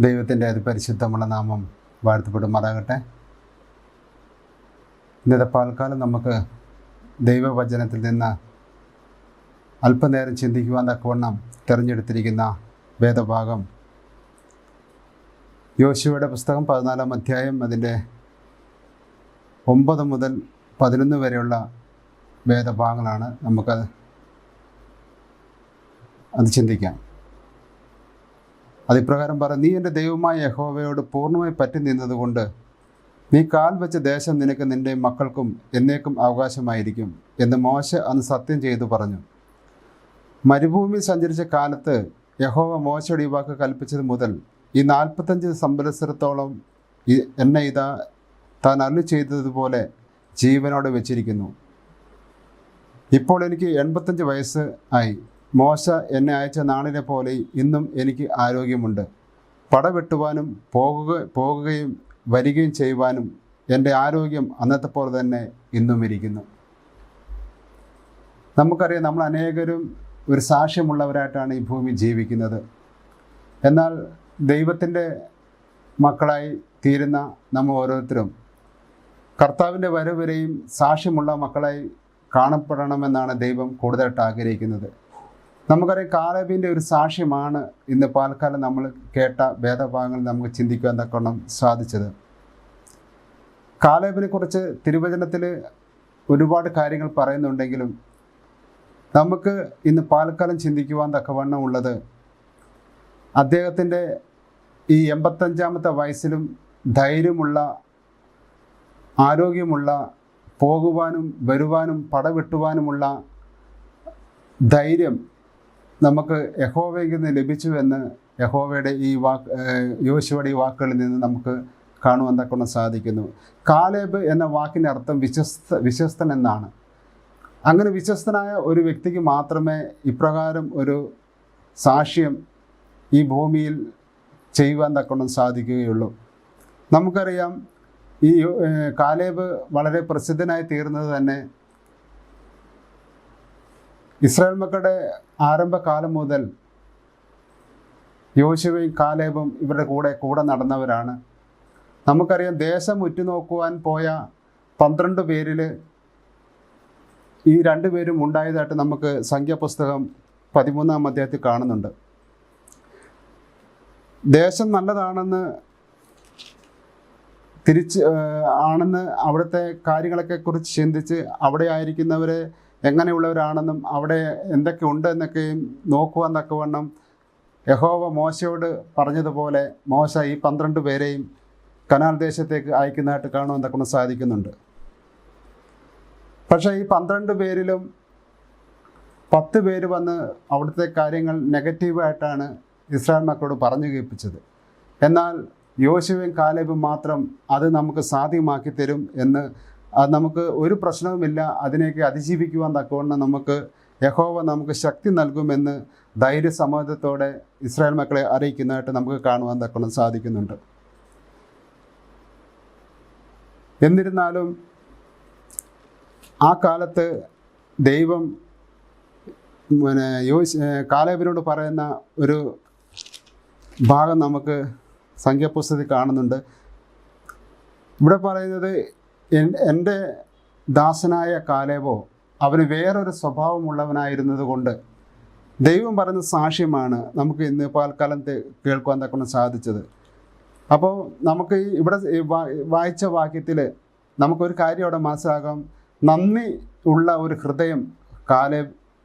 ദൈവത്തിന്റെ അതിപരിശുദ്ധമുള്ള നാമം വാഴ്ത്തപ്പെടുമാറാകട്ടെ. ഇന്നത്തെ പാൽക്കാലം നമുക്ക് ദൈവവചനത്തിൽ നിന്ന് അല്പനേരം ചിന്തിക്കുവാൻ തക്കവണ്ണം തിരഞ്ഞെടുത്തിരിക്കുന്ന വേദഭാഗം. യോശുവയുടെ പുസ്തകം പതിനാലാം അധ്യായം അതിന്റെ ഒമ്പത് മുതൽ പതിനൊന്ന് വരെയുള്ള വേദഭാഗങ്ങളാണ് നമുക്ക് അത് ചിന്തിക്കാം. അതിപ്രകാരം പറ നീ എന്റെ ദൈവമായ യഹോവയോട് പൂർണമായി പറ്റി നിന്നതുകൊണ്ട് നീ കാൽ വെച്ച ദേശം നിനക്ക് നിന്റെ മക്കൾക്കും എന്നേക്കും അവകാശമായിരിക്കും എന്ന് മോശ അന്ന് സത്യം ചെയ്തു പറഞ്ഞു. മരുഭൂമിയിൽ സഞ്ചരിച്ച കാലത്ത് യഹോവ മോശയുടെ ഈ വാക്ക് കൽപ്പിച്ചത് മുതൽ ഈ നാൽപ്പത്തഞ്ച് സംവത്സരത്തോളം എന്നെ ഇതാ താൻ അല്ലു ചെയ്തതുപോലെ ജീവനോടെ വെച്ചിരിക്കുന്നു. ഇപ്പോൾ എനിക്ക് എൺപത്തഞ്ച് വയസ്സ് ആയി. മോശ എന്നെ അയച്ച നാളിനെ പോലെ ഇന്നും എനിക്ക് ആരോഗ്യമുണ്ട്. പടവെട്ടുവാനും പോകുക പോകുകയും വരികയും ചെയ്യുവാനും എന്റെ ആരോഗ്യം അന്നത്തെ പോലെ തന്നെ ഇന്നും ഇരിക്കുന്നു. നമുക്കറിയാം നമ്മൾ അനേകരും ഒരു സാക്ഷ്യമുള്ളവരായിട്ടാണ് ഈ ഭൂമി ജീവിക്കുന്നത്. എന്നാൽ ദൈവത്തിന്റെ മക്കളായി തീരുന്ന നമ്മൾ ഓരോരുത്തരും കർത്താവിന്റെ വരവരെയും സാക്ഷ്യമുള്ള മക്കളായി കാണപ്പെടണമെന്നാണ് ദൈവം കൂടുതലായിട്ട് ആഗ്രഹിക്കുന്നത്. നമുക്കറിയാം കാലബിന്റെ ഒരു സാക്ഷ്യമാണ് ഇന്ന് പാൽക്കാലം നമ്മൾ കേട്ട ഭേദഭാഗങ്ങൾ നമുക്ക് ചിന്തിക്കുവാൻ തക്കവണ്ണം സാധിച്ചത്. കാലേബിനെ കുറിച്ച് തിരുവചനത്തിൽ ഒരുപാട് കാര്യങ്ങൾ പറയുന്നുണ്ടെങ്കിലും നമുക്ക് ഇന്ന് പാൽക്കാലം ചിന്തിക്കുവാൻ തക്കവണ്ണം ഉള്ളത് അദ്ദേഹത്തിന്റെ ഈ എൺപത്തഞ്ചാമത്തെ വയസ്സിലും ധൈര്യമുള്ള ആരോഗ്യമുള്ള പോകുവാനും വരുവാനും പടവെട്ടുവാനുമുള്ള ധൈര്യം നമുക്ക് യഹോവയിൽ നിന്ന് ലഭിച്ചു എന്ന് യഹോവയുടെ ഈ വാക്ക് യോശുവയുടെ ഈ വാക്കുകളിൽ നിന്ന് നമുക്ക് കാണുവാൻ തക്കണം സാധിക്കുന്നു. കാലേബ് എന്ന വാക്കിന്റെ അർത്ഥം വിശ്വസ്ത വിശ്വസ്തൻ എന്നാണ്. അങ്ങനെ വിശ്വസ്തനായ ഒരു വ്യക്തിക്ക് മാത്രമേ ഇപ്രകാരം ഒരു സാക്ഷ്യം ഈ ഭൂമിയിൽ ചെയ്യുവാൻ തക്കണം സാധിക്കുകയുള്ളൂ. നമുക്കറിയാം ഈ കാലേബ് വളരെ പ്രസിദ്ധനായി തീർന്നത് തന്നെ ഇസ്രായേൽ മക്കളുടെ ആരംഭകാലം മുതൽ യോശുവയും കാലേബും ഇവരുടെ കൂടെ കൂടെ നടന്നവരാണ്. നമുക്കറിയാം ദേശം ഉറ്റുനോക്കുവാൻ പോയ പന്ത്രണ്ട് പേരിൽ ഈ രണ്ടു പേരും ഉണ്ടായതായിട്ട് നമുക്ക് സംഖ്യാപുസ്തകം പതിമൂന്നാം അധ്യായത്തിൽ കാണുന്നുണ്ട്. ദേശം നല്ലതാണെന്ന് തിരിച്ച് ആണെന്ന് അവിടുത്തെ കാര്യങ്ങളൊക്കെ കുറിച്ച് ചിന്തിച്ച് അവിടെ ആയിരിക്കുന്നവരെ എങ്ങനെയുള്ളവരാണെന്നും അവിടെ എന്തൊക്കെ ഉണ്ട് എന്നൊക്കെയും നോക്കുവാൻ തക്കവണ്ണം യഹോവ മോശയോട് പറഞ്ഞതുപോലെ മോശ ഈ പന്ത്രണ്ട് പേരെയും കനാൽ ദേശത്തേക്ക് അയക്കുന്നതായിട്ട് കാണുവാൻ സാധിക്കുന്നുണ്ട്. പക്ഷേ ഈ പന്ത്രണ്ട് പേരിലും പത്ത് പേര് വന്ന് അവിടുത്തെ കാര്യങ്ങൾ നെഗറ്റീവായിട്ടാണ് ഇസ്രായേൽ മക്കളോട് പറഞ്ഞു കേൾപ്പിച്ചത്. എന്നാൽ യോശുവും കാലേബും മാത്രം അത് നമുക്ക് സാധ്യമാക്കി തരും എന്ന് നമുക്ക് ഒരു പ്രശ്നവുമില്ല. അതിനെയൊക്കെ അതിജീവിക്കുവാൻ തക്കവണ്ണം നമുക്ക് യഹോവ നമുക്ക് ശക്തി നൽകുമെന്ന് ധൈര്യസമ്മതത്തോടെ ഇസ്രായേൽ മക്കളെ അറിയിക്കുന്നതായിട്ട് നമുക്ക് കാണുവാൻ തക്കണം സാധിക്കുന്നുണ്ട്. എന്നിരുന്നാലും ആ കാലത്ത് ദൈവം പിന്നെ യോശ് കാലേബിനോട് പറയുന്ന ഒരു ഭാഗം നമുക്ക് സംഖ്യാപുസ്തകത്തിൽ കാണുന്നുണ്ട്. ഇവിടെ പറയുന്നത് എന്റെ ദാസനായ കാലേബോ അവന് വേറൊരു സ്വഭാവമുള്ളവനായിരുന്നത് കൊണ്ട് ദൈവം പറഞ്ഞ സാക്ഷ്യമാണ് നമുക്ക് ഇന്ന് പാൽക്കാലം കേൾക്കുവാൻ തക്കണം സാധിച്ചത്. അപ്പോൾ നമുക്ക് ഇവിടെ വായിച്ച വാക്യത്തിൽ നമുക്കൊരു കാര്യം അവിടെ മനസ്സിലാകാം നന്ദി ഉള്ള ഒരു ഹൃദയം കാലേ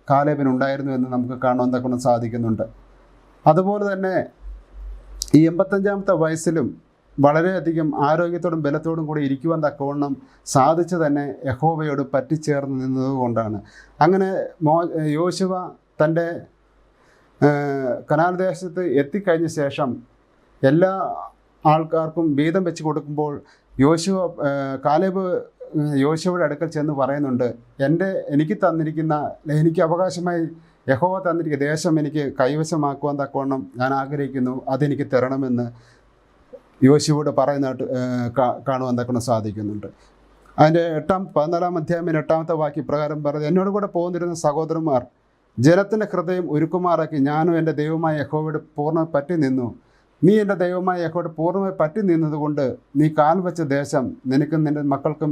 കാലേബിനുണ്ടായിരുന്നു എന്ന് നമുക്ക് കാണുവാൻ തക്കണം സാധിക്കുന്നുണ്ട്. അതുപോലെ തന്നെ ഈ എൺപത്തഞ്ചാമത്തെ വയസ്സിലും വളരെയധികം ആരോഗ്യത്തോടും ബലത്തോടും കൂടി ഇരിക്കുവാൻ തക്കവണ്ണം സാധിച്ചു തന്നെ യഹോവയോട് പറ്റിച്ചേർന്ന് നിന്നതുകൊണ്ടാണ് അങ്ങനെ മോ യോശുവ തന്റെ കനാൽദേശത്ത് കനാൽ ദേശത്ത് എത്തിക്കഴിഞ്ഞ ശേഷം എല്ലാ ആൾക്കാർക്കും വീതം വെച്ച് കൊടുക്കുമ്പോൾ യോശുവ കാലേബ് യോശുവയുടെ അടുക്കൽ ചെന്ന് പറയുന്നുണ്ട് എന്റെ എനിക്ക് തന്നിരിക്കുന്ന എനിക്ക് അവകാശമായി യഹോവ തന്നിരിക്കുന്ന ദേശം എനിക്ക് കൈവശമാക്കുവാൻ തക്കവണ്ണം ഞാൻ ആഗ്രഹിക്കുന്നു അതെനിക്ക് തരണമെന്ന്. യോശുവോട് പറയുന്നതായിട്ട് കാണുവാൻ തക്കണം സാധിക്കുന്നുണ്ട്. അതിന്റെ എട്ടാം പതിനാലാം അധ്യായം എട്ടാമത്തെ വാക്യ പ്രകാരം പറയുന്നത് എന്നോട് കൂടെ പോകുന്നിരുന്ന സഹോദരന്മാർ ജനത്തിന്റെ ഹൃദയം ഒരുക്കുമാറാക്കി ഞാനും എന്റെ ദൈവമായ യഹോവയുടെ പൂർണമായി പറ്റി നിന്നു. നീ എന്റെ ദൈവമായ യഹോവയുടെ പൂർണമായി പറ്റി നിന്നതുകൊണ്ട് നീ കാൽ വെച്ച ദേശം നിനക്കും നിന്റെ മക്കൾക്കും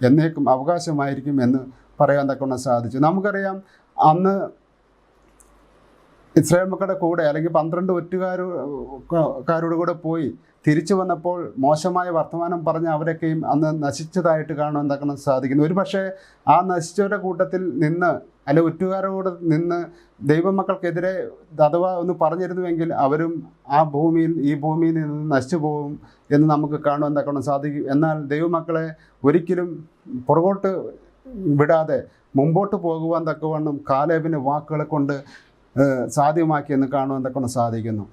എന്നേക്കും അവകാശമായിരിക്കും എന്ന് പറയാൻ തക്കൊണ്ട് സാധിച്ചു. നമുക്കറിയാം അന്ന് ഇസ്രായേൽ മക്കളുടെ കൂടെ അല്ലെങ്കിൽ പന്ത്രണ്ട് ഒറ്റുകാരു കാരോട് കൂടെ പോയി തിരിച്ചു വന്നപ്പോൾ മോശമായ വർത്തമാനം പറഞ്ഞ് അവരൊക്കെയും അന്ന് നശിച്ചതായിട്ട് കാണാൻ തക്കണം സാധിക്കുന്നു. ഒരു പക്ഷേ ആ നശിച്ചവരുടെ കൂട്ടത്തിൽ നിന്ന് അല്ല ഒറ്റുകാരോട് നിന്ന് ദൈവമക്കൾക്കെതിരെ അഥവാ ഒന്ന് പറഞ്ഞിരുന്നുവെങ്കിൽ അവരും ആ ഭൂമിയിൽ ഈ ഭൂമിയിൽ നിന്ന് നശിച്ചു പോകും എന്ന് നമുക്ക് കാണുവാൻ തക്കണം സാധിക്കും. എന്നാൽ ദൈവമക്കളെ ഒരിക്കലും പുറകോട്ട് വിടാതെ മുമ്പോട്ട് പോകുവാൻ തക്കവണ്ണം കാലേബിന് വാക്കുകളെ കൊണ്ട് സാധ്യമാക്കിയെന്ന് കാണുവാൻ തക്കവണ്ണം സാധിക്കുന്നു.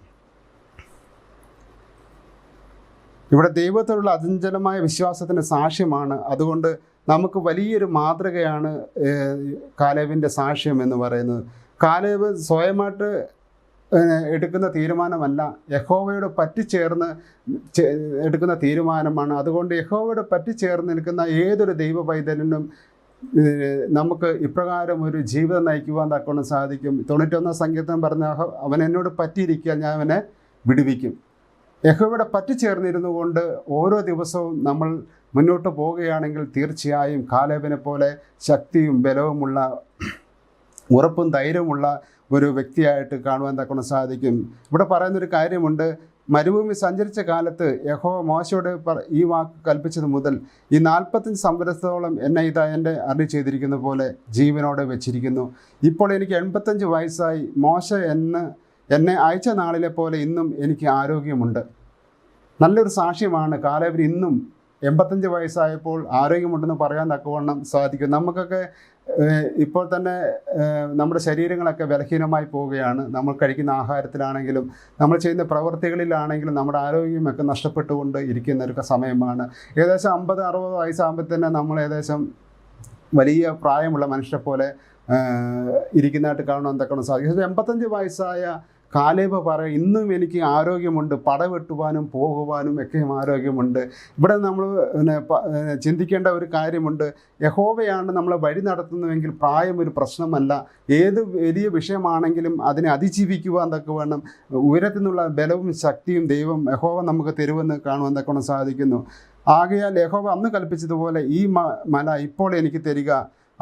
ഇവിടെ ദൈവത്തോടുള്ള അചഞ്ചലമായ വിശ്വാസത്തിന്റെ സാക്ഷ്യമാണ്. അതുകൊണ്ട് നമുക്ക് വലിയൊരു മാതൃകയാണ് കാലേവിന്റെ സാക്ഷ്യം എന്ന് പറയുന്നത്. കാലേവ് സ്വയമായിട്ട് എടുക്കുന്ന തീരുമാനമല്ല യഹോവയോട് പറ്റിച്ചേർന്ന് എടുക്കുന്ന തീരുമാനമാണ്. അതുകൊണ്ട് യഹോവയോട് പറ്റിച്ചേർന്ന് നിൽക്കുന്ന ഏതൊരു ദൈവ പൈതലിനും നമുക്ക് ഇപ്രകാരം ഒരു ജീവിതം നയിക്കുവാൻ തക്കോണം സാധിക്കും. തൊണ്ണൂറ്റൊന്നാം സങ്കീർത്തനം പറഞ്ഞ അവൻ എന്നോട് പറ്റിയിരിക്കാൻ ഞാൻ അവനെ വിടുവിക്കും. യഹോവയുടെ പറ്റിച്ചേർന്നിരുന്നു കൊണ്ട് ഓരോ ദിവസവും നമ്മൾ മുന്നോട്ട് പോവുകയാണെങ്കിൽ തീർച്ചയായും കാലേബിനെ പോലെ ശക്തിയും ബലവുമുള്ള ഉറപ്പും ധൈര്യമുള്ള ഒരു വ്യക്തിയായിട്ട് കാണുവാൻ തക്കൊണ്ട് സാധിക്കും. ഇവിടെ പറയുന്നൊരു കാര്യമുണ്ട്. മരുഭൂമി സഞ്ചരിച്ച കാലത്ത് യഹോ മോശയോട് ഈ വാക്ക് കൽപ്പിച്ചത് മുതൽ ഈ നാൽപ്പത്തഞ്ച് സംവത്സരത്തോളം എന്നെ ഇതാ എന്റെ അറി ചെയ്തിരിക്കുന്ന പോലെ ജീവനോടെ വെച്ചിരിക്കുന്നു. ഇപ്പോൾ എനിക്ക് എൺപത്തഞ്ച് വയസ്സായി. മോശ എന്ന് എന്നെ അയച്ച നാളിലെ പോലെ ഇന്നും എനിക്ക് ആരോഗ്യമുണ്ട്. നല്ലൊരു സാക്ഷ്യമാണ്. കാലവർ ഇന്നും എൺപത്തഞ്ച് വയസ്സായപ്പോൾ ആരോഗ്യമുണ്ടെന്ന് പറയാൻ തക്കവണ്ണം സാധിക്കും. നമുക്കൊക്കെ ഇപ്പോൾ തന്നെ നമ്മുടെ ശരീരങ്ങളൊക്കെ ബലഹീനമായി പോവുകയാണ്. നമ്മൾ കഴിക്കുന്ന ആഹാരത്തിലാണെങ്കിലും നമ്മൾ ചെയ്യുന്ന പ്രവൃത്തികളിലാണെങ്കിലും നമ്മുടെ ആരോഗ്യമൊക്കെ നഷ്ടപ്പെട്ടുകൊണ്ട് ഇരിക്കുന്ന ഒരു സമയമാണ്. ഏകദേശം അമ്പത് അറുപത് വയസ്സാകുമ്പോൾ തന്നെ നമ്മൾ ഏകദേശം വലിയ പ്രായമുള്ള മനുഷ്യരെ പോലെ ഇരിക്കുന്നതായിട്ട് കാണാൻ എന്തൊക്കെയാണ് സാധിക്കും? എൺപത്തഞ്ച് വയസ്സായ കാലേബ് പറയും ഇന്നും എനിക്ക് ആരോഗ്യമുണ്ട് പടവെട്ടുവാനും പോകുവാനും ഒക്കെയും ആരോഗ്യമുണ്ട്. ഇവിടെ നമ്മൾ ചിന്തിക്കേണ്ട ഒരു കാര്യമുണ്ട്. യഹോവയാണ് നമ്മളെ വഴി നടത്തുന്നതെങ്കിൽ പ്രായം ഒരു പ്രശ്നമല്ല. ഏത് വലിയ വിഷയമാണെങ്കിലും അതിനെ അതിജീവിക്കുവാൻ എന്നൊക്കെ വേണം. ഉയരത്തിൽ നിന്നുള്ള ബലവും ശക്തിയും ദൈവം യഹോവ നമുക്ക് തരുമെന്ന് കാണുവാൻ തക്കണം സാധിക്കുന്നു. ആകയാൽ യഹോവ അന്ന് കൽപ്പിച്ചതുപോലെ ഈ മല ഇപ്പോൾ എനിക്ക് തരിക.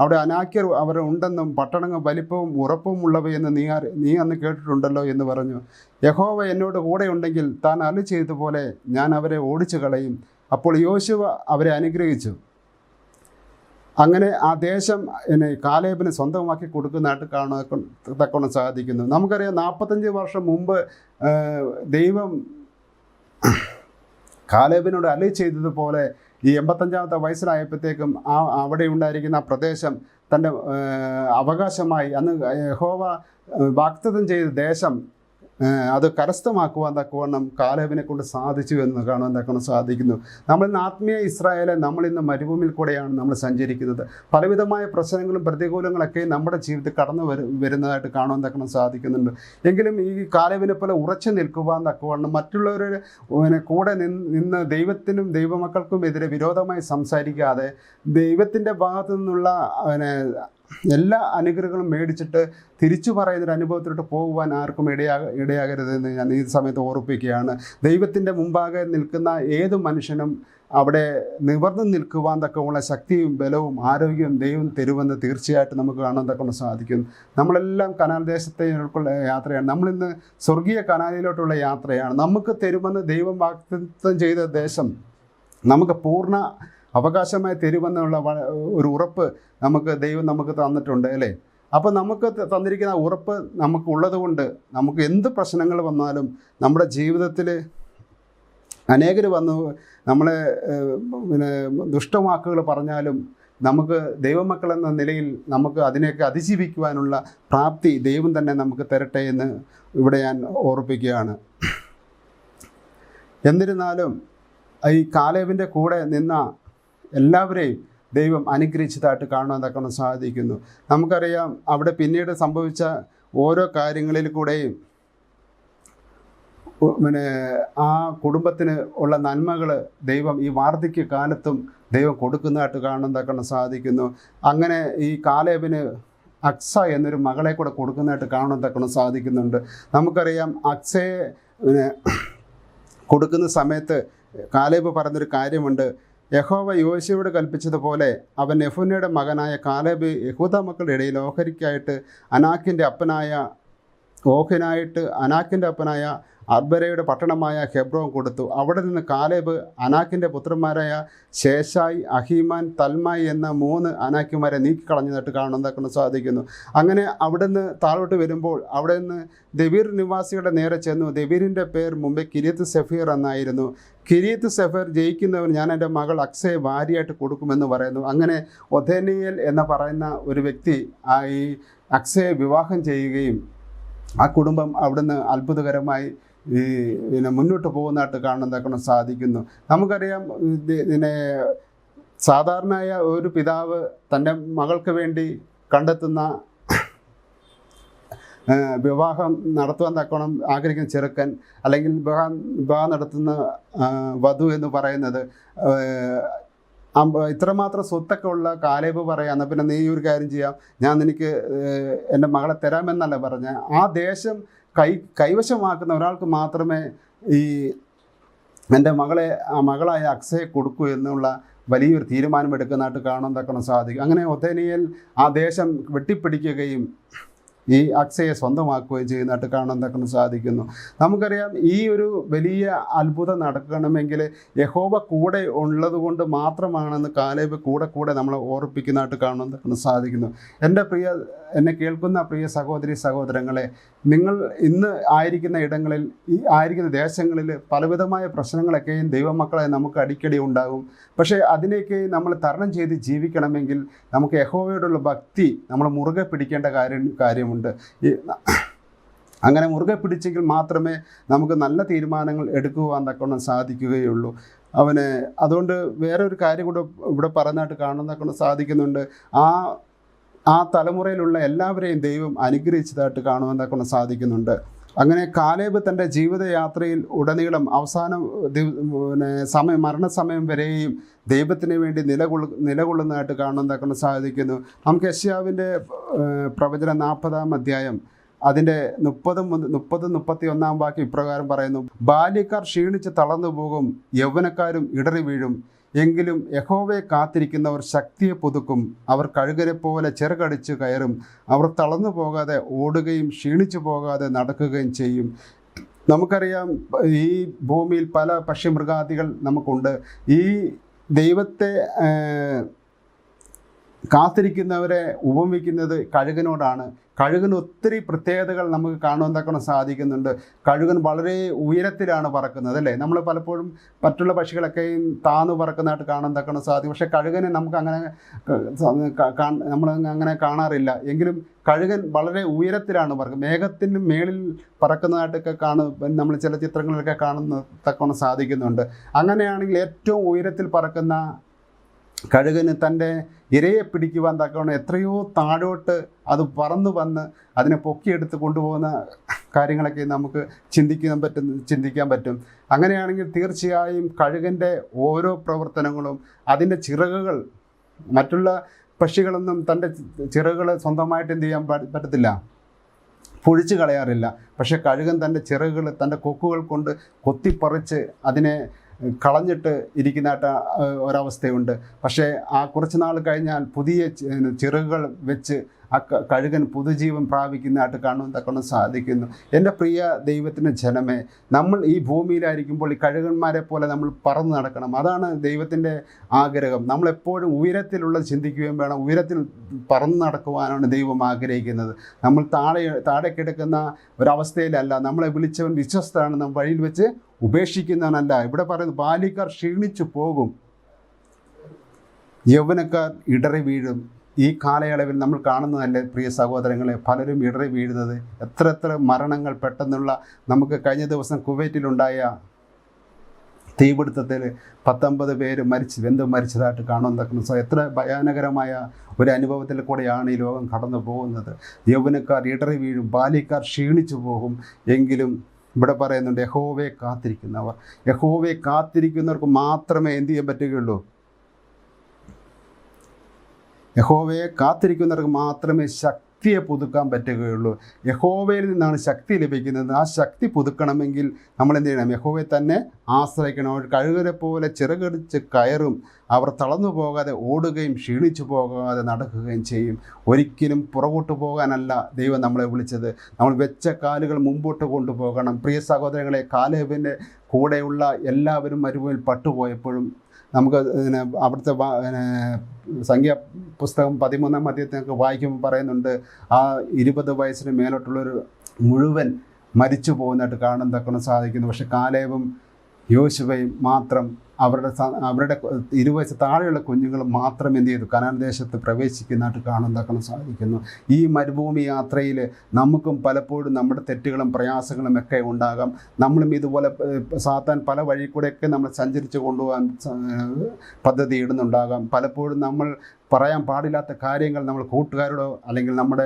അവിടെ അനാക്യർ അവർ ഉണ്ടെന്നും പട്ടണങ്ങൾ വലിപ്പവും ഉറപ്പും ഉള്ളവയെന്ന് നീ നീ അന്ന് കേട്ടിട്ടുണ്ടല്ലോ എന്ന് പറഞ്ഞു. യഹോവ എന്നോട് കൂടെ ഉണ്ടെങ്കിൽ താൻ അലി ചെയ്തതുപോലെ ഞാൻ അവരെ ഓടിച്ചു കളയും അപ്പോൾ യോശുവ അവരെ അനുഗ്രഹിച്ചു. അങ്ങനെ ആ ദേശം എന്നെ കാലേബിന് സ്വന്തമാക്കി കൊടുക്കുന്നതായിട്ട് കാണാൻ തക്കോണം സാധിക്കുന്നു. നമുക്കറിയാം നാൽപ്പത്തഞ്ച് വർഷം മുമ്പ് ദൈവം കാലേബിനോട് അലി ചെയ്തതുപോലെ ഈ എൺപത്തഞ്ചാമത്തെ വയസ്സിലായപ്പോഴത്തേക്കും ആ അവിടെ ഉണ്ടായിരിക്കുന്ന പ്രദേശം തന്റെ അവകാശമായി അന്ന് ഹോവ വാക്തത്വം ചെയ്ത ദേശം അത് കരസ്ഥമാക്കുവാൻ തക്കവണ്ണം കാലവിനെ കൊണ്ട് സാധിച്ചു എന്ന് കാണാൻ തക്കണം സാധിക്കുന്നു. നമ്മൾ ഇന്ന് ആത്മീയ ഇസ്രായേലെ നമ്മൾ ഇന്ന് മരുഭൂമിയിൽ കൂടെയാണ് നമ്മൾ സഞ്ചരിക്കുന്നത്. പലവിധമായ പ്രശ്നങ്ങളും പ്രതികൂലങ്ങളൊക്കെ നമ്മുടെ ജീവിതത്തിൽ കടന്നു വരുന്നതായിട്ട് കാണാൻ തക്കണം സാധിക്കുന്നുണ്ട്. എങ്കിലും ഈ കാലവിനെ പോലെ ഉറച്ചു നിൽക്കുവാൻ തക്കവണ്ണം മറ്റുള്ളവരുടെ പിന്നെ കൂടെ നിന്ന് ദൈവത്തിനും ദൈവമക്കൾക്കും എതിരെ വിരോധമായി സംസാരിക്കാതെ ദൈവത്തിന്റെ ഭാഗത്തു നിന്നുള്ള പിന്നെ എല്ലാ അനുഗ്രഹങ്ങളും മേടിച്ചിട്ട് തിരിച്ചു പറയുന്നൊരു അനുഭവത്തിലോട്ട് പോകുവാൻ ആർക്കും ഇടയാക ഇടയാകരുതെന്ന് ഞാൻ ഈ സമയത്ത് ഓർപ്പിക്കുകയാണ്. ദൈവത്തിന്റെ മുമ്പാകെ നിൽക്കുന്ന ഏത് മനുഷ്യനും അവിടെ നിവർന്നു നിൽക്കുവാൻ തക്കമുള്ള ശക്തിയും ബലവും ആരോഗ്യവും ദൈവം തരുമെന്ന് തീർച്ചയായിട്ടും നമുക്ക് കാണാൻ തക്കൊണ്ട് സാധിക്കും. നമ്മളെല്ലാം കനാൽ ദേശത്തെ യാത്രയാണ്. നമ്മളിന്ന് സ്വർഗീയ കനാലിലോട്ടുള്ള യാത്രയാണ്. നമുക്ക് തരുമെന്ന് ദൈവം വാക്തത്വം ചെയ്ത ദേശം നമുക്ക് പൂർണ അവകാശമായി തരുമെന്നുള്ള ഒരു ഉറപ്പ് നമുക്ക് ദൈവം നമുക്ക് തന്നിട്ടുണ്ട് അല്ലേ? അപ്പോൾ നമുക്ക് തന്നിരിക്കുന്ന ഉറപ്പ് നമുക്കുള്ളത് കൊണ്ട് നമുക്ക് എന്ത് പ്രശ്നങ്ങൾ വന്നാലും നമ്മുടെ ജീവിതത്തിൽ അനേകർ വന്ന് നമ്മളെ പിന്നെ ദുഷ്ടവാക്കുകൾ പറഞ്ഞാലും നമുക്ക് ദൈവമക്കൾ എന്ന നിലയിൽ നമുക്ക് അതിനെയൊക്കെ അതിജീവിക്കുവാനുള്ള പ്രാപ്തി ദൈവം തന്നെ നമുക്ക് തരട്ടെ എന്ന് ഇവിടെ ഞാൻ ഓർപ്പിക്കുകയാണ്. എന്നിരുന്നാലും ഈ കാലേവിന്റെ കൂടെ നിന്ന എല്ലാവരെയും ദൈവം അനുഗ്രഹിച്ചതായിട്ട് കാണുവാൻ സാധിക്കുന്നു. നമുക്കറിയാം അവിടെ പിന്നീട് സംഭവിച്ച ഓരോ കാര്യങ്ങളിൽ കൂടെയും പിന്നെ ആ കുടുംബത്തിന് ഉള്ള നന്മകൾ ദൈവം ഈ വാർദ്ധക്യ കാലത്തും ദൈവം കൊടുക്കുന്നതായിട്ട് കാണാൻ തക്കണം സാധിക്കുന്നു. അങ്ങനെ ഈ കാലേബിന് അക്സ എന്നൊരു മകളെ കൂടെ കൊടുക്കുന്നതായിട്ട് കാണാൻ തക്കണം സാധിക്കുന്നുണ്ട്. നമുക്കറിയാം അക്സയെ കൊടുക്കുന്ന സമയത്ത് കാലേബ് പറഞ്ഞൊരു കാര്യമുണ്ട്. യഹോവ യോശിയോട് കൽപ്പിച്ചതുപോലെ അവൻ യഫുനയുടെ മകനായ കാലേബ് യഹൂദ മക്കളുടെ ഇടയിൽ ഓഹരിക്കായിട്ട് അനാക്കിന്റെ അപ്പനായ ഓഹനായിട്ട് അനാക്കിന്റെ അപ്പനായ അർബരയുടെ പട്ടണമായ ഹെബ്രോൻ കൊടുത്തു. അവിടെ നിന്ന് കാലേബ് അനാക്കിന്റെ പുത്രന്മാരായ ശേഷായി അഹീമാൻ തൽമായി എന്ന മൂന്ന് അനാക്കിമാരെ നീക്കിക്കളഞ്ഞതായിട്ട് കാണുന്നതാക്കാൻ സാധിക്കുന്നു. അങ്ങനെ അവിടെ നിന്ന് താഴോട്ട് വരുമ്പോൾ അവിടെ നിന്ന് ദബീർ നിവാസികളുടെ നേരെ ചെന്നു. ദബീറിന്റെ പേർ മുമ്പേ കിരിയത്ത് സഫീർ എന്നായിരുന്നു. കിരീത്ത് സെഫർ ജയിക്കുന്നവർ ഞാൻ എന്റെ മകൾ അക്സയെ ഭാര്യയായിട്ട് കൊടുക്കുമെന്ന് പറയുന്നു. അങ്ങനെ ഒഥേനിയൽ എന്ന് പറയുന്ന ഒരു വ്യക്തി ആ ഈ അക്സയെ വിവാഹം ചെയ്യുകയും ആ കുടുംബം അവിടുന്ന് അത്ഭുതകരമായി ഈ പിന്നെ മുന്നോട്ട് പോകുന്നതായിട്ട് കാണുന്നതാക്കണം സാധിക്കുന്നു. നമുക്കറിയാം പിന്നെ സാധാരണയായ ഒരു പിതാവ് തന്റെ മകൾക്ക് വേണ്ടി കണ്ടെത്തുന്ന വിവാഹം നടത്തുവാൻ തക്കോണം ആഗ്രഹിക്കുന്ന ചെറുക്കൻ അല്ലെങ്കിൽ വിവാഹം വിവാഹം നടത്തുന്ന വധു എന്ന് പറയുന്നത് ഇത്രമാത്രം സ്വത്തൊക്കെ ഉള്ള കാലേബ് പറയാം. എന്നാൽ പിന്നെ നീ ഒരു കാര്യം ചെയ്യാം. ഞാൻ നിനക്ക് എന്റെ മകളെ തരാമെന്നല്ല പറഞ്ഞ. ആ ദേശം കൈ കൈവശമാക്കുന്ന ഒരാൾക്ക് മാത്രമേ ഈ എന്റെ മകളെ ആ മകളായ അക്സയെ കൊടുക്കൂ എന്നുള്ള വലിയൊരു തീരുമാനമെടുക്കുന്നതായിട്ട് കാണാൻ തക്കണം സാധിക്കും. അങ്ങനെ ഒത്തേനിയൽ ആ ദേശം വെട്ടിപ്പിടിക്കുകയും ഈ അക്ഷയെ സ്വന്തമാക്കുകയും ചെയ്യുന്നതായിട്ട് കാണാൻ സാധിക്കുന്നു. നമുക്കറിയാം ഈ ഒരു വലിയ അത്ഭുതം നടക്കണമെങ്കിൽ യഹോവ കൂടെ ഉള്ളത് കൊണ്ട് മാത്രമാണെന്ന് കാലേബ് കൂടെ കൂടെ നമ്മളെ ഓർപ്പിക്കുന്നതായിട്ട് കാണാൻ സാധിക്കുന്നു. എന്റെ പ്രിയ എന്നെ കേൾക്കുന്ന പ്രിയ സഹോദരി സഹോദരങ്ങളെ നിങ്ങൾ ഇന്ന് ആയിരിക്കുന്ന ഇടങ്ങളിൽ ഈ ആയിരിക്കുന്ന ദേശങ്ങളിൽ പലവിധമായ പ്രശ്നങ്ങളൊക്കെയും ദൈവമക്കളെ നമുക്ക് അടിക്കടി ഉണ്ടാകും. പക്ഷേ അതിനെയൊക്കെ നമ്മൾ തരണം ചെയ്ത് ജീവിക്കണമെങ്കിൽ നമുക്ക് യഹോവയോടുള്ള ഭക്തി നമ്മൾ മുറുകെ പിടിക്കേണ്ട കാര്യം കാര്യമുണ്ട്. ഈ അങ്ങനെ മുറുകെ പിടിച്ചെങ്കിൽ മാത്രമേ നമുക്ക് നല്ല തീരുമാനങ്ങൾ എടുക്കുവാൻ തക്കണം സാധിക്കുകയുള്ളൂ. അവന് അതുകൊണ്ട് വേറെ ഒരു കാര്യം കൂടെ ഇവിടെ പറഞ്ഞായിട്ട് കാണുന്നതൊക്കെ സാധിക്കുന്നുണ്ട്. ആ ആ തലമുറയിലുള്ള എല്ലാവരെയും ദൈവം അനുഗ്രഹിച്ചതായിട്ട് കാണുവാൻ സാധിക്കുന്നുണ്ട്. അങ്ങനെ കാലേബ് തന്റെ ജീവിതയാത്രയിൽ ഉടനീളം അവസാനം പിന്നെ സമയം മരണസമയം വരെയും ദൈവത്തിന് വേണ്ടി നിലകൊള്ളു നിലകൊള്ളുന്നതായിട്ട് കാണുവാൻ സാധിക്കുന്നു. നമുക്ക് യശ്യാവിന്റെ പ്രവചനം നാൽപ്പതാം അധ്യായം അതിന്റെ മുപ്പതും മുപ്പതും മുപ്പത്തി ഒന്നാം വാക്യം ഇപ്രകാരം പറയുന്നു. ബാല്യക്കാർ ക്ഷീണിച്ച് തളർന്നു പോകും യൗവനക്കാരും ഇടറി വീഴും എങ്കിലും യഹോവയെ കാത്തിരിക്കുന്നവർ ശക്തിയെ പുതുക്കും. അവർ കഴുകരെ പോലെ ചെറുകടിച്ചു കയറും. അവർ തളർന്നു പോകാതെ ഓടുകയും ക്ഷീണിച്ചു പോകാതെ നടക്കുകയും ചെയ്യും. നമുക്കറിയാം ഈ ഭൂമിയിൽ പല പക്ഷിമൃഗാദികൾ നമുക്കുണ്ട്. ഈ ദൈവത്തെ കാത്തിരിക്കുന്നവരെ ഉപമിക്കുന്നത് കഴുകനോടാണ്. കഴുകന് ഒത്തിരി പ്രത്യേകതകൾ നമുക്ക് കാണുവാൻ തക്കണം സാധിക്കുന്നുണ്ട്. കഴുകൻ വളരെ ഉയരത്തിലാണ് പറക്കുന്നത് അല്ലേ? നമ്മൾ പലപ്പോഴും മറ്റുള്ള പക്ഷികളൊക്കെയും താന്നു പറക്കുന്നതായിട്ട് കാണാൻ തക്കണം സാധിക്കും. പക്ഷേ കഴുകനെ നമുക്ക് അങ്ങനെ നമ്മൾ അങ്ങനെ കാണാറില്ല. എങ്കിലും കഴുകൻ വളരെ ഉയരത്തിലാണ് പറക്കുന്നത്. മേഘത്തിന് മേളിൽ പറക്കുന്നതായിട്ടൊക്കെ കാണും നമ്മൾ ചില ചിത്രങ്ങളിലൊക്കെ കാണുന്ന തക്കണം സാധിക്കുന്നുണ്ട്. അങ്ങനെയാണെങ്കിൽ ഏറ്റവും ഉയരത്തിൽ പറക്കുന്ന കഴുകന് തന്റെ ഇരയെ പിടിക്കുവാൻ തക്കവണ്ണം എത്രയോ താഴോട്ട് അത് പറന്നു വന്ന് അതിനെ പൊക്കിയെടുത്ത് കൊണ്ടുപോകുന്ന കാര്യങ്ങളൊക്കെ നമുക്ക് ചിന്തിക്കാൻ പറ്റും ചിന്തിക്കാൻ പറ്റും. അങ്ങനെയാണെങ്കിൽ തീർച്ചയായും കഴുകന്റെ ഓരോ പ്രവർത്തനങ്ങളും അതിന്റെ ചിറകുകൾ മറ്റുള്ള പക്ഷികളൊന്നും തന്റെ ചിറകുകൾ സ്വന്തമായിട്ട് എന്ത് ചെയ്യാൻ പറ്റത്തില്ല. പൊഴിച്ചു കളയാറില്ല. പക്ഷേ കഴുകൻ തന്റെ ചിറകുകൾ തന്റെ കൊക്കുകൾ കൊണ്ട് കൊത്തിപ്പറിച്ച് അതിനെ കളഞ്ഞിട്ട് ഇരിക്കുന്നതായിട്ട് ഒരവസ്ഥയുണ്ട്. പക്ഷേ ആ കുറച്ച് നാൾ കഴിഞ്ഞാൽ പുതിയ ചിറകുകൾ വെച്ച് ആ കഴുകൻ പുതുജീവൻ പ്രാപിക്കുന്നതായിട്ട് കാണുവാൻ തക്കണം സാധിക്കുന്നു. എന്റെ പ്രിയ ദൈവത്തിന്റെ ജനമേ നമ്മൾ ഈ ഭൂമിയിലായിരിക്കുമ്പോൾ ഈ കഴുകന്മാരെ പോലെ നമ്മൾ പറന്ന് നടക്കണം. അതാണ് ദൈവത്തിന്റെ ആഗ്രഹം. നമ്മളെപ്പോഴും ഉയരത്തിലുള്ള ചിന്തിക്കുകയും വേണം. ഉയരത്തിൽ പറന്ന് നടക്കുവാനാണ് ദൈവം ആഗ്രഹിക്കുന്നത്. നമ്മൾ താഴെ താഴെ കിടക്കുന്ന ഒരവസ്ഥയിലല്ല. നമ്മളെ വിളിച്ചവൻ വിശ്വസ്തനാണ് നാം വഴിയിൽ വെച്ച് ഉപേക്ഷിക്കുന്നവനല്ല. ഇവിടെ പറയുന്നത് ബാലിക്കാർ ക്ഷീണിച്ചു പോകും. യൗവനക്കാർ ഇടറി വീഴും. ഈ കാലയളവിൽ നമ്മൾ കാണുന്നതല്ലേ പ്രിയ സഹോദരങ്ങളെ പലരും ഇടറി വീഴുന്നത്. എത്ര എത്ര മരണങ്ങൾ പെട്ടെന്നുള്ള നമുക്ക് കഴിഞ്ഞ ദിവസം കുവൈറ്റിലുണ്ടായ തീപിടുത്തത്തിൽ പത്തൊമ്പത് പേര് മരിച്ച് വെന്ത് മരിച്ചതായിട്ട് കാണാൻ തക്കുന്നു സോ എത്ര ഭയാനകരമായ ഒരു അനുഭവത്തിൽ കൂടെയാണ് ഈ ലോകം കടന്നു പോകുന്നത്. യൗവനക്കാർ ഇടറി വീഴും ബാല്യക്കാർ ക്ഷീണിച്ചു പോകും എങ്കിലും ഇവിടെ പറയുന്നുണ്ട് യഹോവയെ കാത്തിരിക്കുന്നവർ. യഹോവയെ കാത്തിരിക്കുന്നവർക്ക് മാത്രമേ എന്ത് ചെയ്യാൻ പറ്റുകയുള്ളൂ? യഹോവയെ കാത്തിരിക്കുന്നവർക്ക് മാത്രമേ ശക്തി ശക്തിയെ പുതുക്കാൻ പറ്റുകയുള്ളൂ. യഹോവയിൽ നിന്നാണ് ശക്തി ലഭിക്കുന്നത്. ആ ശക്തി പുതുക്കണമെങ്കിൽ നമ്മൾ എന്ത് ചെയ്യണം? യഹോവയെ തന്നെ ആശ്രയിക്കണം. അവർ കഴുകരെ പോലെ ചിറകടിച്ച് കയറും. അവർ തളർന്നു പോകാതെ ഓടുകയും ക്ഷീണിച്ചു പോകാതെ നടക്കുകയും ചെയ്യും. ഒരിക്കലും പുറകോട്ട് പോകാനല്ല ദൈവം നമ്മളെ വിളിച്ചത്. നമ്മൾ വെച്ച കാലുകൾ മുമ്പോട്ട് കൊണ്ടുപോകണം. പ്രിയ സഹോദരങ്ങളെ കാലേബിന്റെ കൂടെയുള്ള എല്ലാവരും മരുഭൂമിയിൽ പട്ടുപോയപ്പോഴും നമുക്ക് പിന്നെ അവിടുത്തെ പിന്നെ സംഖ്യ പുസ്തകം പതിമൂന്നാം അധ്യായത്തിനൊക്കെ വായിക്കുമ്പോൾ പറയുന്നുണ്ട് ആ ഇരുപത് വയസ്സിന് മേലോട്ടുള്ളൊരു മുഴുവൻ മരിച്ചു പോകുന്നതായിട്ട് കാണാൻ തക്കണം സാധിക്കുന്നു. പക്ഷെ കാലേവും യോശുവയും മാത്രം അവരുടെ അവരുടെ ഇരുവശ താഴെയുള്ള കുഞ്ഞുങ്ങൾ മാത്രം എന്ത് ചെയ്തു? കനാൻ ദേശത്ത് പ്രവേശിക്കുന്നതായിട്ട് കാണുന്നതാക്കാൻ സാധിക്കുന്നു. ഈ മരുഭൂമി യാത്രയിൽ നമുക്കും പലപ്പോഴും നമ്മുടെ തെറ്റുകളും പ്രയാസങ്ങളും ഒക്കെ ഉണ്ടാകാം. നമ്മളും ഇതുപോലെ സാത്താൻ പല വഴി കൂടെയൊക്കെ നമ്മൾ സഞ്ചരിച്ച് കൊണ്ടുപോകാൻ പദ്ധതി ഇടുന്നുണ്ടാകാം. പലപ്പോഴും നമ്മൾ പറയാൻ പാടില്ലാത്ത കാര്യങ്ങൾ നമ്മൾ കൂട്ടുകാരോടോ അല്ലെങ്കിൽ നമ്മുടെ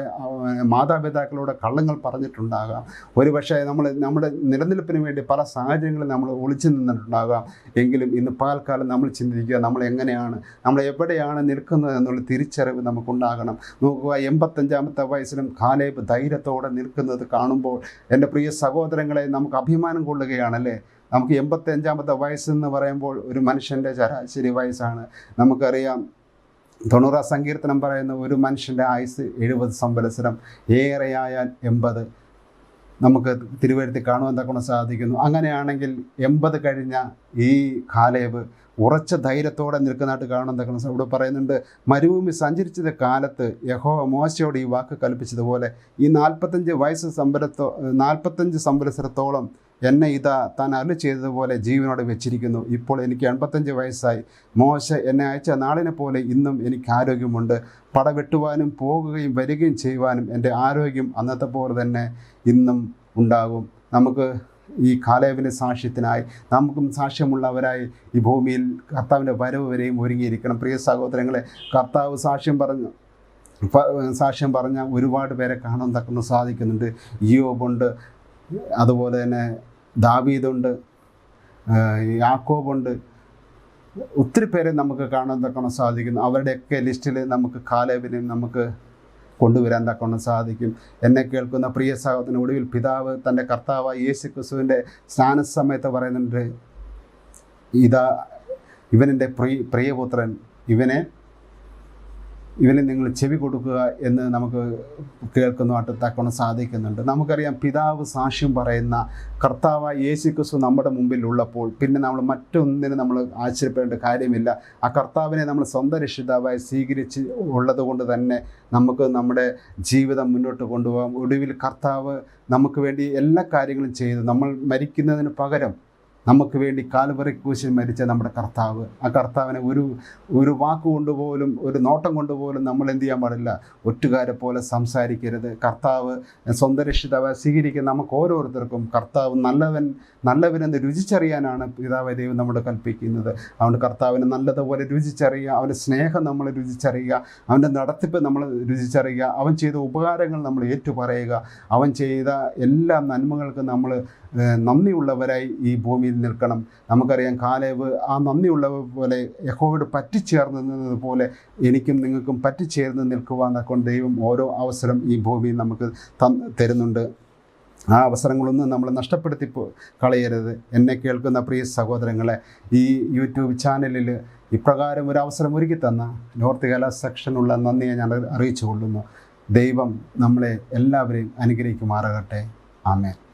മാതാപിതാക്കളോട് കള്ളങ്ങൾ പറഞ്ഞിട്ടുണ്ടാകാം. ഒരുപക്ഷെ നമ്മൾ നമ്മുടെ നിലനിൽപ്പിന് വേണ്ടി പല സാഹചര്യങ്ങളും നമ്മൾ ഒളിച്ചു നിന്നിട്ടുണ്ടാകാം. എങ്കിലും ഇന്ന് പകൽക്കാലം നമ്മൾ ചിന്തിക്കുക നമ്മൾ എങ്ങനെയാണ് നമ്മൾ എവിടെയാണ് നിൽക്കുന്നത് എന്നുള്ള തിരിച്ചറിവ് നമുക്കുണ്ടാകണം. നോക്കുക എൺപത്തഞ്ചാമത്തെ വയസ്സിലും കാലേബ് ധൈര്യത്തോടെ നിൽക്കുന്നത് കാണുമ്പോൾ എന്റെ പ്രിയ സഹോദരങ്ങളെ നമുക്ക് അഭിമാനം കൊള്ളുകയാണല്ലേ? നമുക്ക് എൺപത്തഞ്ചാമത്തെ വയസ്സെന്ന് പറയുമ്പോൾ ഒരു മനുഷ്യന്റെ ശരാശരി വയസ്സാണ്. നമുക്കറിയാം തൊണ്ണൂറാം സങ്കീർത്തനം പറയുന്ന ഒരു മനുഷ്യന്റെ ആയുസ് എഴുപത് സംവത്സരം ഏറെയായാൽ എൺപത്. നമുക്ക് തിരുവഴുത്തി കാണുവാൻ തക്കണം സാധിക്കുന്നു. അങ്ങനെയാണെങ്കിൽ എൺപത് കഴിഞ്ഞ ഈ കാലേബ് ഉറച്ച ധൈര്യത്തോടെ നിൽക്കുന്നതായിട്ട് കാണാൻ തക്കണം ഇവിടെ പറയുന്നുണ്ട് മരുഭൂമി സഞ്ചരിച്ചത് കാലത്ത് യഹോ മോശയോട് ഈ വാക്ക് കൽപ്പിച്ചതുപോലെ ഈ നാൽപ്പത്തഞ്ച് വയസ്സ് സംവരത്തോ നാൽപ്പത്തഞ്ച് സംവത്സരത്തോളം എന്നെ ഇതാ താൻ അരുളി ചെയ്തതുപോലെ ജീവനോട് വെച്ചിരിക്കുന്നു. ഇപ്പോൾ എനിക്ക് എൺപത്തഞ്ച് വയസ്സായി. മോശ എന്നെ അയച്ച നാളിനെ പോലെ ഇന്നും എനിക്ക് ആരോഗ്യമുണ്ട്. പട വെട്ടുവാനും പോകുകയും വരികയും ചെയ്യുവാനും എന്റെ ആരോഗ്യം അന്നത്തെ പോലെ തന്നെ ഇന്നും ഉണ്ടാകും. നമുക്ക് ഈ കാലേവിന്റെ സാക്ഷ്യത്തിനായി നമുക്കും സാക്ഷ്യമുള്ളവരായി ഈ ഭൂമിയിൽ കർത്താവിന്റെ വരവ് വരെയും ഒരുങ്ങിയിരിക്കണം. പ്രിയ സഹോദരങ്ങളെ കർത്താവ് സാക്ഷ്യം പറഞ്ഞു സാക്ഷ്യം പറഞ്ഞ ഒരുപാട് പേരെ കാണാൻ തക്കുന്ന സാധിക്കുന്നുണ്ട്. യോബുണ്ട് അതുപോലെ തന്നെ ദാവീദുണ്ട് യാക്കോബുണ്ട്. ഒത്തിരി പേരെ നമുക്ക് കാണാൻ തക്കണം സാധിക്കുന്നു. അവരുടെയൊക്കെ ലിസ്റ്റിൽ നമുക്ക് കാലേബിനെയും നമുക്ക് കൊണ്ടുവരാൻ തക്കണം സാധിക്കും. എന്നെ കേൾക്കുന്ന പ്രിയ സഹോദരൻ ഒടുവിൽ പിതാവ് തന്റെ കർത്താവ് യേശു ക്രിസ്തുവിന്റെ സ്നാനസമയത്ത് പറയുന്നുണ്ട് ഇതാ ഇവനെന്റെ പ്രിയ പ്രിയപുത്രൻ ഇവനെ ഇവന് നിങ്ങൾ ചെവി കൊടുക്കുക എന്ന് നമുക്ക് കേൾക്കുന്നതായിട്ട് തക്കണം സാധിക്കുന്നുണ്ട്. നമുക്കറിയാം പിതാവ് സാക്ഷ്യം പറയുന്ന കർത്താവ് യേശു ക്രിസ്തു നമ്മുടെ മുമ്പിൽ ഉള്ളപ്പോൾ പിന്നെ നമ്മൾ മറ്റൊന്നിനും നമ്മൾ ആശ്ചര്യപ്പെടേണ്ട കാര്യമില്ല. ആ കർത്താവിനെ നമ്മൾ സ്വന്തം രക്ഷിതാവായി സ്വീകരിച്ച് ഉള്ളതുകൊണ്ട് തന്നെ നമുക്ക് നമ്മുടെ ജീവിതം മുന്നോട്ട് കൊണ്ടുപോകാം. ഒടുവിൽ കർത്താവ് നമുക്ക് വേണ്ടി എല്ലാ കാര്യങ്ങളും ചെയ്തു. നമ്മൾ മരിക്കുന്നതിന് പകരം നമുക്ക് വേണ്ടി കാൽവറി കൂശി മരിച്ച നമ്മുടെ കർത്താവ്. ആ കർത്താവിനെ ഒരു ഒരു വാക്ക് കൊണ്ടുപോലും ഒരു നോട്ടം കൊണ്ടുപോലും നമ്മൾ എന്ത് ചെയ്യാൻ പാടില്ല. ഒറ്റുകാരെ പോലെ സംസാരിക്കരുത്. കർത്താവ് സ്വന്തം രക്ഷിതാവ് സ്വീകരിക്കുന്ന നമുക്ക് ഓരോരുത്തർക്കും കർത്താവ് നല്ലവൻ നല്ലവനെന്ന് രുചിച്ചറിയാനാണ് പിതാവ് ദൈവം നമ്മോട് കൽപ്പിക്കുന്നത്. അതുകൊണ്ട് കർത്താവിനെ നല്ലതുപോലെ രുചിച്ചറിയുക. അവന്റെ സ്നേഹം നമ്മൾ രുചിച്ചറിയുക. അവന്റെ നടത്തിപ്പ് നമ്മൾ രുചിച്ചറിയുക. അവൻ ചെയ്ത ഉപകാരങ്ങൾ നമ്മൾ ഏറ്റുപറയുക. അവൻ ചെയ്ത എല്ലാ നന്മകൾക്കും നമ്മൾ നന്ദിയുള്ളവരായി ഈ ഭൂമിയിൽ നിൽക്കണം. നമുക്കറിയാം കാലേവ് ആ നന്ദിയുള്ളവർ പോലെ യഹോവയോട് പറ്റിച്ചേർന്ന് നിന്നത് പോലെ എനിക്കും നിങ്ങൾക്കും പറ്റിച്ചേർന്ന് നിൽക്കുവാന്നൊക്കെ ദൈവം ഓരോ അവസരം ഈ ഭൂമിയിൽ നമുക്ക് തരുന്നുണ്ട്. ആ അവസരങ്ങളൊന്നും നമ്മൾ നഷ്ടപ്പെടുത്തി കളയരുത്. എന്നെ കേൾക്കുന്ന പ്രിയ സഹോദരങ്ങളെ ഈ യൂട്യൂബ് ചാനലിൽ ഇപ്രകാരം ഒരു അവസരം ഒരുക്കി തന്ന നോർത്ത് കേരള സെക്ഷനുള്ള നന്ദിയെ ഞാൻ അറിയിച്ചു കൊള്ളുന്നു ദൈവം നമ്മളെ എല്ലാവരെയും അനുഗ്രഹിക്കുമാറാകട്ടെ. ആമേൻ.